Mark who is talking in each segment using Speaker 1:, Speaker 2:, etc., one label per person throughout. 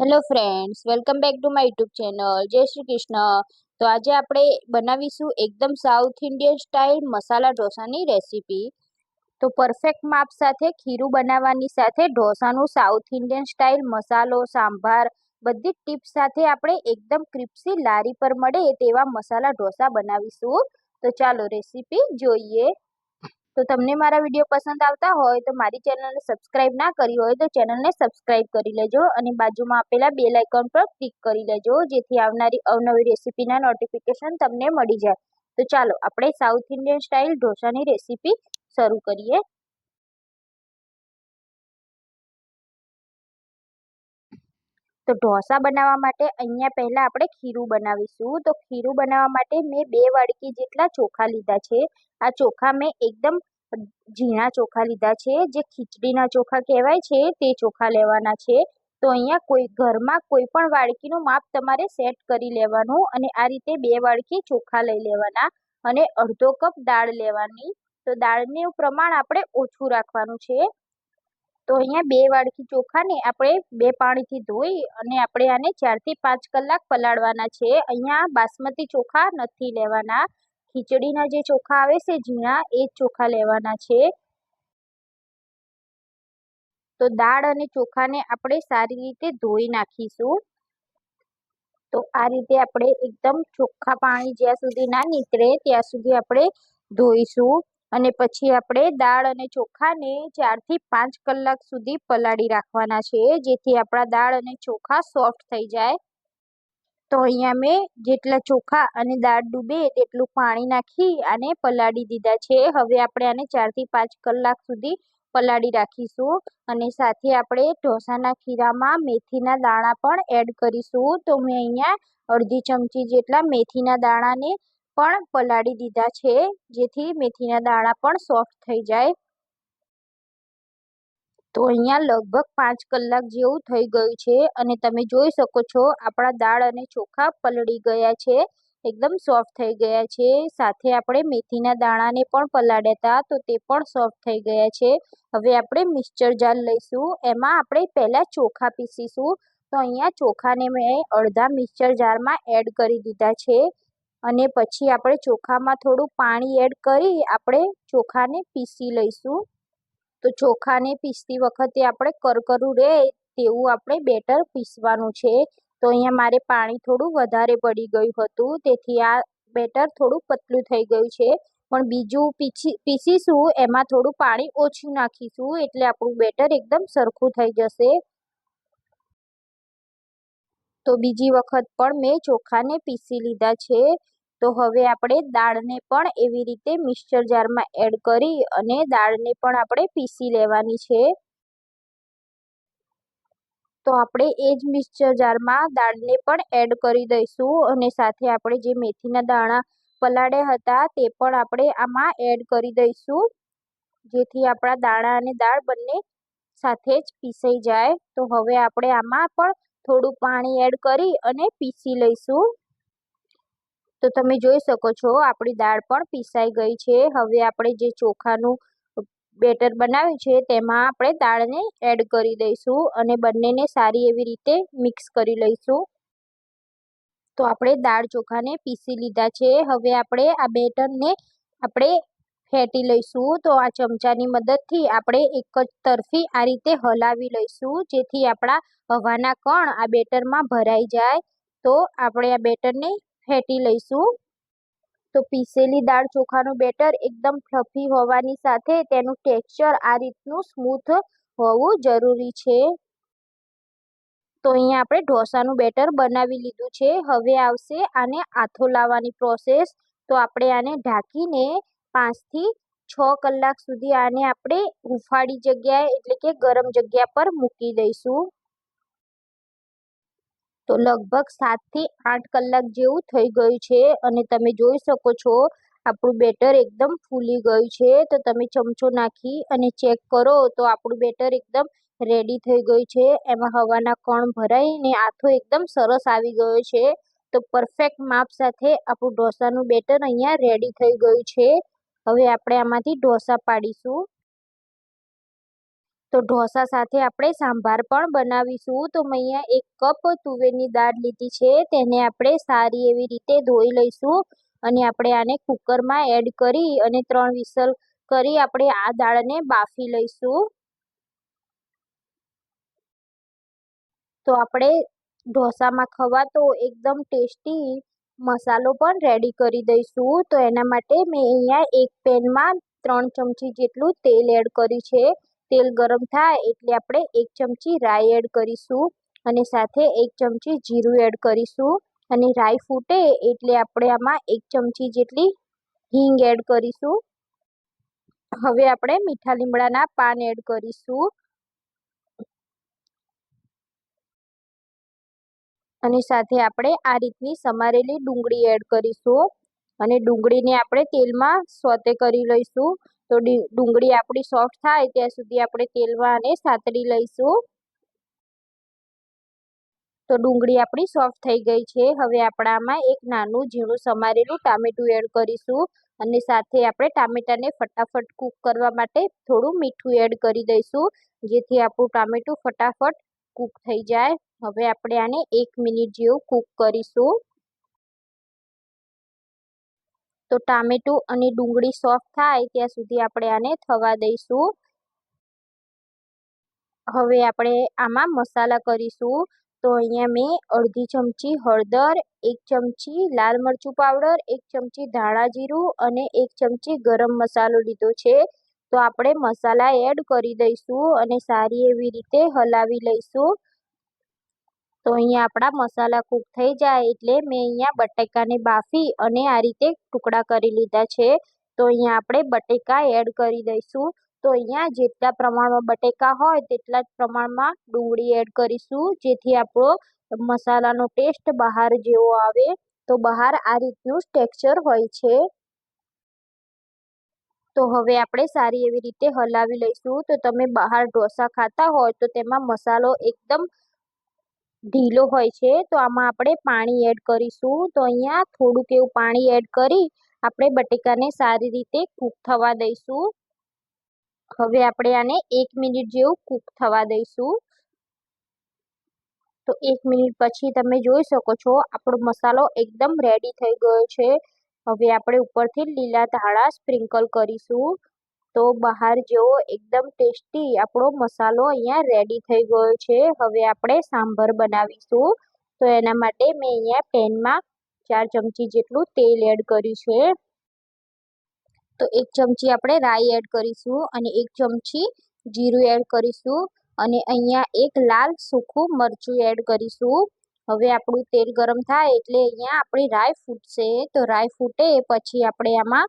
Speaker 1: Hello friends welcome back to my YouTube channel જય શ્રી કૃષ્ણ તો આજે આપણે બનાવીશું એકદમ સાઉથ ઇન્ડિયન સ્ટાઇલ મસાલા ઢોસાની રેસીપી તો પરફેક્ટ માપ સાથે ખીરું બનાવવાની સાથે ઢોસાનું સાઉથ ઇન્ડિયન સ્ટાઇલ મસાલો, સાંભાર, બધી જ ટિપ્સ સાથે આપણે એકદમ ક્રિપ્સી લારી પર મળે તેવા મસાલા ઢોસા બનાવીશું. તો ચાલો રેસીપી જોઈએ. તો તમને મારા વીડિયો પસંદ આવતા હોય તો મારી ચેનલને સબસ્ક્રાઇબ ના કરી હોય તો ચેનલને સબસ્ક્રાઇબ કરી લેજો અને બાજુમાં આપેલા બે લાઇકન પર ક્લિક કરી લેજો, જેથી આવનારી અવનવી રેસીપીના નોટિફિકેશન તમને મળી જાય. તો ચાલો, આપણે સાઉથ ઇન્ડિયન સ્ટાઇલ ઢોસાની રેસીપી શરૂ કરીએ. તો ઢોસા બનાવવા માટે અહીંયા પહેલાં આપણે ખીરું બનાવીશું. તો ખીરું બનાવવા માટે મેં બે વાડકી જેટલા ચોખા લીધા છે. આ ચોખા મેં એકદમ ઝીણા ચોખા લીધા છે, જે ખીચડીના ચોખા કહેવાય છે, તે ચોખા લેવાના છે. તો અહીંયા કોઈ ઘરમાં કોઈ પણ વાડકીનું માપ તમારે સેટ કરી લેવાનું અને આ રીતે બે વાડકી ચોખા લઈ લેવાના અને અડધો કપ દાળ લેવાની. તો દાળનું પ્રમાણ આપણે ઓછું રાખવાનું છે. તો અહીંયા બે વાડકી ચોખાને આપણે બે પાણીથી ધોઈ અને આપણે આને ચારથી પાંચ કલાક પલાળવાના છે. અહીંયા બાસમતી ચોખા નથી લેવાના. ખીચડીના જે ચોખા આવે છે ઝીણા, એ જ ચોખા લેવાના છે. તો દાળ અને ચોખાને આપણે સારી રીતે ધોઈ નાખીશું. તો આ રીતે આપણે એકદમ ચોખ્ખા પાણી જ્યાં સુધી ના નીકળે ત્યાં સુધી આપણે ધોઈશું અને પછી આપણે દાળ અને ચોખાને ચારથી પાંચ કલાક સુધી પલાળી રાખવાના છે, જેથી આપણા દાળ અને ચોખા સોફ્ટ થઈ જાય. તો અહીંયા મેં જેટલા ચોખા અને દાળ ડૂબે તેટલું પાણી નાખી અને પલાળી દીધા છે. હવે આપણે આને ચારથી પાંચ કલાક સુધી પલાળી રાખીશું અને સાથે આપણે ઢોસાના ખીરામાં મેથીના દાણા પણ એડ કરીશું. તો મેં અહીંયા અડધી ચમચી જેટલા મેથીના દાણાને પણ પલાળી દીધા છે, જેથી મેથીના દાણા પણ સોફ્ટ થઈ જાય. તો અહીંયા લગભગ પાંચ કલાક જેવું થઈ ગયું છે અને તમે જોઈ શકો છો આપણા દાળ અને ચોખા પલળી ગયા છે, એકદમ સોફ્ટ થઈ ગયા છે. સાથે આપણે મેથીના દાણાને પણ પલાળ્યા હતા તો તે પણ સોફ્ટ થઈ ગયા છે. હવે આપણે મિક્સચર જાર લઈશું, એમાં આપણે પહેલાં ચોખા પીસીશું. તો અહીંયા ચોખાને મેં અડધા મિક્સચર જારમાં એડ કરી દીધા છે અને પછી આપણે ચોખામાં થોડું પાણી એડ કરી આપણે ચોખાને પીસી લઈશું. તો ચોખાને પીસતી વખતે આપણે કરકરું રહે તેવું આપણે બેટર પીસવાનું છે. તો અહીંયા મારે પાણી થોડું વધારે પડી ગયું હતું, તેથી આ બેટર થોડું પતલું થઈ ગયું છે. પણ બીજું પીછી, પીસીશું, એમાં થોડું પાણી ઓછું નાખીશું, એટલે આપણું બેટર એકદમ સરખું થઈ જશે. તો બીજી વખત પણ મેં ચોખાને પીસી લીધા છે. તો હવે આપણે દાળને પણ એવી રીતે મિક્સચર જારમાં એડ કરી અને દાળને પણ આપણે પીસી લેવાની છે. તો આપણે એ જ મિક્સચર જારમાં દાળને પણ એડ કરી દઈશું અને સાથે આપણે જે મેથીના દાણા પલાળ્યા હતા તે પણ આપણે આમાં એડ કરી દઈશું. જેથી આપણા દાણા અને દાળ બંને સાથે જ પીસાઈ જાય. તો હવે આપણે આમાં પણ થોડું પાણી એડ કરી અને પીસી લઈશું. તો તમે જોઈ શકો છો, આપણી દાળ પણ પીસાઈ ગઈ છે. હવે આપણે જે ચોખાનું બેટર બનાવ્યું છે, તેમાં આપણે દાળને એડ કરી દઈશું અને બંનેને સારી એવી રીતે મિક્સ કરી લઈશું. તો આપણે દાળ ચોખાને પીસી લીધા છે. હવે આપણે આ બેટરને આપણે ફેંટી લઈશું. તો આ ચમચાની મદદથી આપણે એક જ તરફી આ રીતે હલાવી લઈશું, જેથી આપણા હવાના કણ આ બેટરમાં ભરાઈ જાય. તો આપણે આ બેટરને ફેટી લઈશું. તો પીસેલી દાળ ચોખાનું બેટર એકદમ ફ્લફી હોવાની સાથે તેનું ટેક્સચર આ રીતનું સ્મૂથ હોવું જરૂરી છે. તો અહીંયા આપણે ઢોસાનું બેટર બનાવી લીધું છે. હવે આવશે આને આથો લાવવાની પ્રોસેસ. તો આપણે આને ઢાંકીને પાંચથી છ કલાક સુધી આને આપણે હુંફાળી જગ્યાએ એટલે કે ગરમ જગ્યા પર મૂકી દઈશું. તો લગભગ સાતથી આઠ કલાક જેવું થઈ ગયું છે અને તમે જોઈ શકો છો આપણું બેટર એકદમ ફૂલી ગયું છે. તો તમે ચમચો નાખી અને ચેક કરો તો આપણું બેટર એકદમ રેડી થઈ ગયું છે. એમાં હવાના કણ ભરાઈને આથો એકદમ સરસ આવી ગયો છે. તો પરફેક્ટ માપ સાથે આપણું ઢોસાનું બેટર અહીંયા રેડી થઈ ગયું છે. હવે આપણે આમાંથી ઢોસા પાડીશું. તો ઢોસા સાથે આપણે સાંભાર પણ બનાવીશું. તો મેં અહીંયા એક કપ તુવેરની દાળ લીધી છે. તેને આપણે સારી એવી રીતે ધોઈ લઈશું અને આપણે આને કુકરમાં એડ કરી અને ત્રણ વિસલ કરી આપણે આ દાળને બાફી લઈશું. તો આપણે ઢોસામાં ખવાતો એકદમ ટેસ્ટી મસાલો પણ રેડી કરી દઈશું. તો એના માટે મેં અહીંયા એક પેનમાં ત્રણ ચમચી જેટલું તેલ એડ કર્યું છે. તેલ ગરમ થાય એટલે આપણે એક ચમચી રાઈ એડ કરીશું અને સાથે એક ચમચી જીરું એડ કરીશું અને રાઈ ફૂટે એટલે આપણે આમાં એક ચમચી જેટલી હિંગ એડ કરીશું. હવે આપણે મીઠા લીમડાના પાન એડ કરીશું. અને સાથે આપણે આ રીતની સમારેલી ડુંગળી એડ કરીશું અને ડુંગળીને આપણે તેલમાં સોતે કરી લઈશું. તો ડુંગળી આપણી સોફ્ટ થાય ત્યાં સુધી આપણે તેલમાં આને સાતળી લઈશું. તો ડુંગળી આપણી સોફ્ટ થઈ ગઈ છે. હવે આપણામાં એક નાનું ઝીણું સમારેલું ટામેટું એડ કરીશું અને સાથે આપણે ટામેટાને ફટાફટ કૂક કરવા માટે થોડું મીઠું એડ કરી દઈશું, જેથી આપણું ટામેટું ફટાફટ કૂક થઈ જાય. હવે આપણે આને એક મિનિટ જેવું કૂક કરીશું. તો ટામેટું અને ડુંગળી સોફ્ટ થાય ત્યાં સુધી આપણે આને થવા દઈશું. હવે આપણે આમાં મસાલા કરીશું. તો અહીંયા મેં અડધી ચમચી હળદર, એક ચમચી લાલ મરચું પાવડર, એક ચમચી ધાણા જીરું અને એક ચમચી ગરમ મસાલો લીધો છે. તો આપણે મસાલા એડ કરી દઈશું અને સારી એવી રીતે હલાવી લઈશું. તો અહીંયા આપણા મસાલા કૂક થઈ જાય એટલે મેં અહીંયા બટેકાને બાફી અને આ રીતે ટુકડા કરી લીધા છે. તો અહીંયા આપણે બટેકા એડ કરી દઈશું. તો અહીંયા જેટલા પ્રમાણમાં બટેકા હોય તેટલા જ પ્રમાણમાં ડુંગળી એડ કરીશું, જેથી આપણો મસાલાનો ટેસ્ટ બહાર જેવો આવે. તો બહાર આ રીતનું ટેક્સચર હોય છે. તો હવે આપણે સારી એવી રીતે હલાવી લઈશું. તો તમે બહાર ઢોસા ખાતા હોય તો તેમાં મસાલો એકદમ ઢીલો હોય છે, તો આમાં આપણે પાણી એડ કરીશું. તો અહીંયા થોડુંક એવું પાણી એડ કરી આપણે બટેકાને સારી રીતે કૂક થવા દઈશું. હવે આપણે આને એક મિનિટ જેવું કૂક થવા દઈશું. તો એક મિનિટ પછી તમે જોઈ શકો છો, આપણો મસાલો એકદમ રેડી થઈ ગયો છે. હવે આપણે ઉપરથી લીલા ધાણા સ્પ્રિંકલ કરીશું. તો બહાર જેવો એકદમ ટેસ્ટી આપણો મસાલો અહીંયા રેડી થઈ ગયો છે. હવે આપણે સાંભર બનાવીશું. તો એના માટે મેં અહીંયા પેનમાં ચાર ચમચી જેટલું તેલ એડ કર્યું છે. તો એક ચમચી આપણે રાઈ એડ કરીશું અને એક ચમચી જીરું એડ કરીશું અને અહીંયા એક લાલ સૂકું મરચું એડ કરીશું. હવે આપણું તેલ ગરમ થાય એટલે અહીંયા આપણી રાઈ ફૂટશે. તો રાઈ ફૂટે પછી આપણે આમાં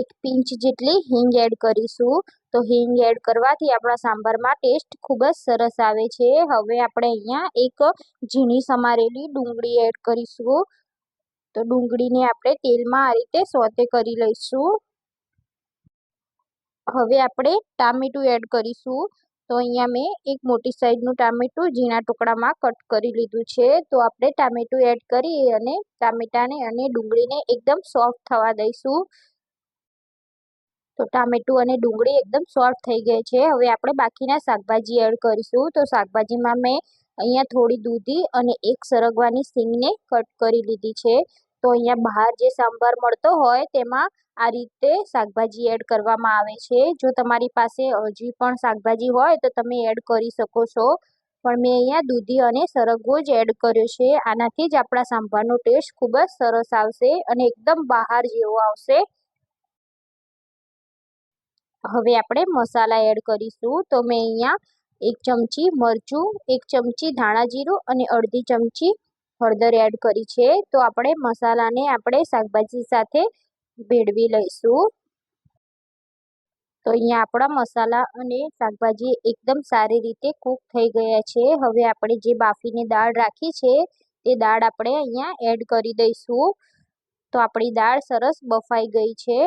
Speaker 1: એક પિંચ જેટલી હિંગ એડ કરીશું. તો હિંગ એડ કરવાથી આપણા સાંભારમાં ટેસ્ટ ખૂબ જ સરસ આવે છે. હવે આપણે અહીંયા એક ઝીણી સમારેલી ડુંગળી એડ કરીશું. તો ડુંગળીને આપણે તેલમાં આ રીતે સોતે કરી લઈશું. હવે આપણે ટામેટું એડ કરીશું. તો અહીંયા મેં એક મોટી સાઈઝનું ટામેટું ઝીણા ટુકડામાં કટ કરી લીધું છે. તો આપણે ટામેટું એડ કરી અને ટામેટાને અને ડુંગળીને એકદમ સોફ્ટ થવા દઈશું. ટામેટું અને ડુંગળી એકદમ સોફ્ટ થઈ ગઈ છે. હવે આપણે બાકીના શાકભાજી એડ કરીશું. તો શાકભાજીમાં મેં અહીંયા થોડી દૂધી અને એક સરગવાની સિંગને કટ કરી લીધી છે. તો અહીંયા બહાર જે સાંભાર મળતો હોય તેમાં આ રીતે શાકભાજી એડ કરવામાં આવે છે. જો તમારી પાસે હજી પણ શાકભાજી હોય તો તમે એડ કરી શકો છો. પણ મેં અહીંયા દૂધી અને સરગવો જ એડ કર્યો છે. આનાથી જ આપણા સાંભારનો ટેસ્ટ ખૂબ જ સરસ આવશે અને એકદમ બહાર જેવો આવશે. હવે આપણે મસાલા એડ કરીશું. તો મેં અહીંયા એક ચમચી મરચું, એક ચમચી ધાણા જીરું અને અડધી ચમચી હળદર એડ કરી છે. તો આપણે મસાલાને આપણે શાકભાજી સાથે ભેળવી લઈશું. તો અહીંયા આપણા મસાલા અને શાકભાજી એકદમ સારી રીતે કૂક થઈ ગયા છે. હવે આપણે જે બાફીને દાળ રાખી છે, તે દાળ આપણે અહીંયા એડ કરી દઈશું. તો આપણી દાળ સરસ બફાઈ ગઈ છે.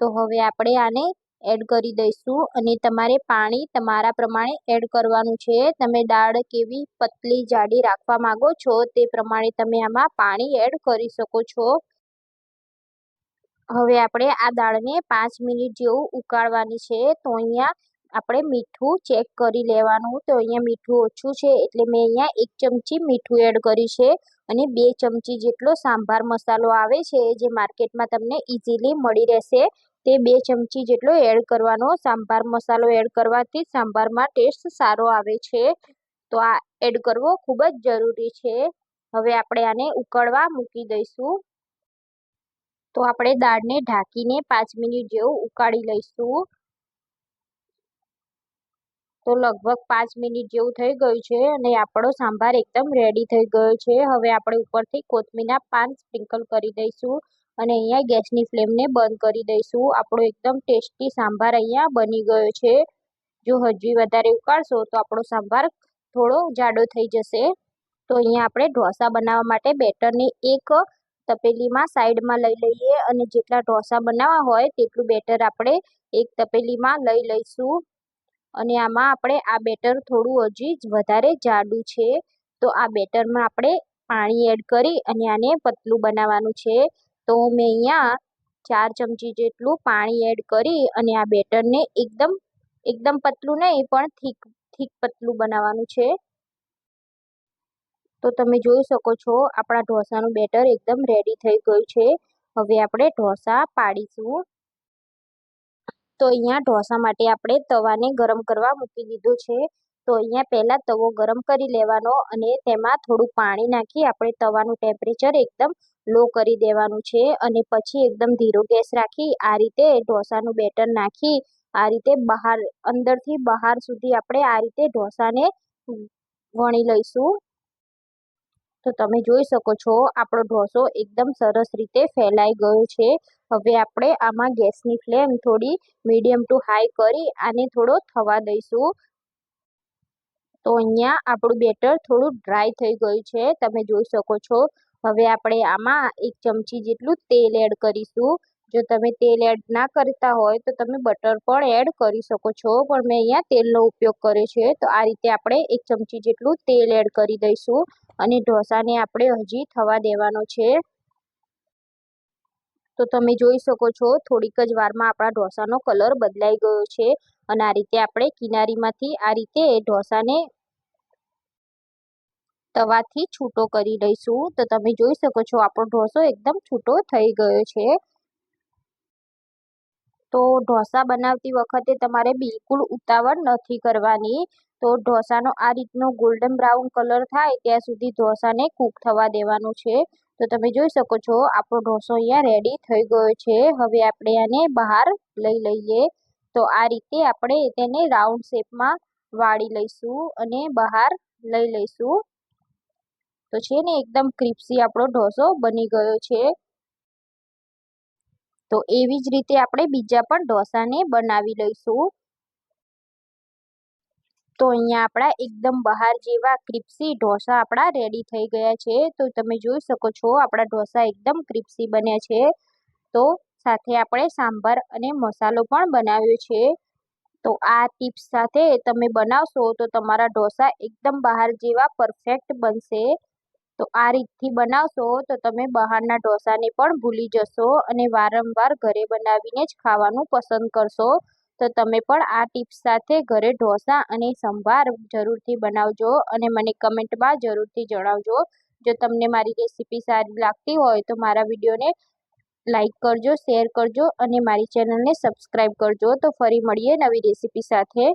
Speaker 1: તો હવે આપણે આને એડ કરી દઈશું અને તમારે પાણી તમારા પ્રમાણે એડ કરવાનું છે. તમે દાળ કેવી પતલી જાડી રાખવા માગો છો તે પ્રમાણે તમે આમાં પાણી એડ કરી શકો છો. હવે આપણે આ દાળને પાંચ મિનિટ જેવું ઉકાળવાની છે તો અહીંયા આપણે મીઠું ચેક કરી લેવાનું. તો અહીંયા મીઠું ઓછું છે એટલે મેં અહીંયા એક ચમચી મીઠું એડ કર્યું છે અને બે ચમચી જેટલો સાંભાર મસાલો આવે છે જે માર્કેટમાં તમને ઇઝીલી મળી રહેશે. તે બે ચમચી જેટલો એડ કરવાનો. સાંભાર મસાલો એડ કરવાથી સાંભારમાં ટેસ્ટ સારો આવે છે. તો આ એડ કરવો ખૂબ જ જરૂરી છે. હવે આપણે આને ઉકળવા મૂકી દઈશું. તો આપણે દાળને ઢાંકીને પાંચ મિનિટ જેવું ઉકાળી લઈશું. તો લગભગ પાંચ મિનિટ જેવું થઈ ગયું છે અને આપણો સાંભાર એકદમ રેડી થઈ ગયો છે. હવે આપણે ઉપરથી કોથમીના પાન સ્પ્રિંકલ કરી દઈશું. અને અહીંયા ગેસની ફ્લેમને બંધ કરી દઈશું. આપણો એકદમ ટેસ્ટી સાંભાર અહીંયા બની ગયો છે. જો હજી વધારે ઉકાળશો તો આપણો સાંભાર થોડો જાડો થઈ જશે. તો અહીંયા આપણે ઢોસા બનાવવા માટે બેટરને એક તપેલીમાં સાઈડમાં લઈ લઈએ અને જેટલા ઢોસા બનાવવા હોય તેટલું બેટર આપણે એક તપેલીમાં લઈ લઈશું. અને આમાં આપણે આ બેટર થોડું હજી વધારે જાડું છે. તો આ બેટરમાં આપણે પાણી એડ કરી અને આને પતલું બનાવવાનું છે. તો મેં અહીંયા ચાર ચમચી જેટલું પાણી એડ કરી અને આ બેટરને એકદમ એકદમ પતલું નહીં, પણ થીક થીક પતલું બનાવવાનું છે. તો તમે જોઈ શકો છો, આપણા ઢોસાનું બેટર એકદમ રેડી થઈ ગયું છે. હવે આપણે ઢોસા પાડીશું. તો અહીંયા ઢોસા માટે આપણે તવાને ગરમ કરવા મૂકી દીધું છે. તો અહીંયા પહેલાં તવો ગરમ કરી લેવાનો અને તેમાં થોડું પાણી નાખી આપણે તવાનું ટેમ્પરેચર એકદમ લો કરી દેવાનું છે અને પછી એકદમ ધીરો ગેસ રાખી, આ રીતે ઢોસાનું બેટર નાખી, આ રીતે બહાર, અંદરથી બહાર સુધી આપણે આ રીતે ઢોસાને વણી લઈશું. તો તમે જોઈ શકો છો, આપણો ઢોસો એકદમ સરસ રીતે ફેલાઈ ગયો છે. હવે આપણે આમાં ગેસની ફ્લેમ થોડી મીડિયમ ટુ હાઈ કરી આને થોડો થવા દઈશું. તો અહીંયા આપણું બેટર થોડું ડ્રાય થઈ ગયું છે. તમે જોઈ શકો છો હવે આપણે આમાં એક ચમચી જેટલું તેલ એડ કરીશું. જો તમે તેલ એડ ના કરતા હોય તો તમે બટર પણ એડ કરી શકો છો. પણ મેં અહીંયા તેલનો ઉપયોગ કર્યો છે. તો આ રીતે આપણે એક ચમચી જેટલું તેલ એડ કરી દઈશું. અને ઢોસાને આપણે હજી થવા દેવાનો છે. તો તમે જોઈ શકો છો, થોડીક જ વારમાં આપણા ઢોસાનો કલર બદલાઈ ગયો છે. અને આ રીતે આપણે કિનારીમાંથી આ રીતે ઢોસાને તવાથી છૂટો કરી લઈશું તો તમે જોઈ શકો છો, આપણો ઢોસો એકદમ છૂટો થઈ ગયો છે. તો ઢોસા બનાવતી વખતે તમારે બિલકુલ ઉતાવળ નથી કરવાની. તો ઢોસાનો આ રીતનો ગોલ્ડન બ્રાઉન કલર થાય, ત્યાં સુધી ઢોસાને કૂક થવા દેવાનું છે. તો તમે જોઈ શકો છો, આપણો ઢોસો અહીંયા રેડી થઈ ગયો છે. હવે આપણે આને બહાર લઈ લઈએ. તો આ રીતે આપણે તેને રાઉન્ડ શેપમાં વાળી લઈશું અને બહાર લઈ લઈશું. તો છે ને એકદમ ક્રિપ્સી આપણો ઢોસો બની ગયો છે. તો એવી જ રીતે આપણે બીજા પણ ઢોસાને બનાવી લઈશું. તો અહીંયા આપણા એકદમ બહાર જેવા ક્રિપ્સી ઢોસા આપણા રેડી થઈ ગયા છે. તો તમે જોઈ શકો છો આપણા ઢોસા એકદમ ક્રિપ્સી બન્યા છે. તો સાથે આપણે સાંભાર અને મસાલો પણ બનાવ્યો છે. તો આ ટિપ્સ સાથે તમે બનાવશો તો તમારા ઢોસા એકદમ બહાર જેવા પરફેક્ટ બનશે. તો આ રીતથી બનાવશો તો તમે બહારના ઢોસાને પણ ભૂલી જશો અને વારંવાર ઘરે બનાવીને જ ખાવાનું પસંદ કરશો. તો તમે પણ આ ટિપ્સ સાથે ઘરે ઢોસા અને સંભાર જરૂરથી બનાવજો અને મને કમેન્ટમાં જરૂરથી જણાવજો. જો તમને મારી રેસીપી સારી લાગતી હોય તો મારા વિડીયોને લાઈક કરજો, શેર કરજો અને મારી ચેનલને સબસ્ક્રાઈબ કરજો. તો ફરી મળીએ નવી રેસીપી સાથે.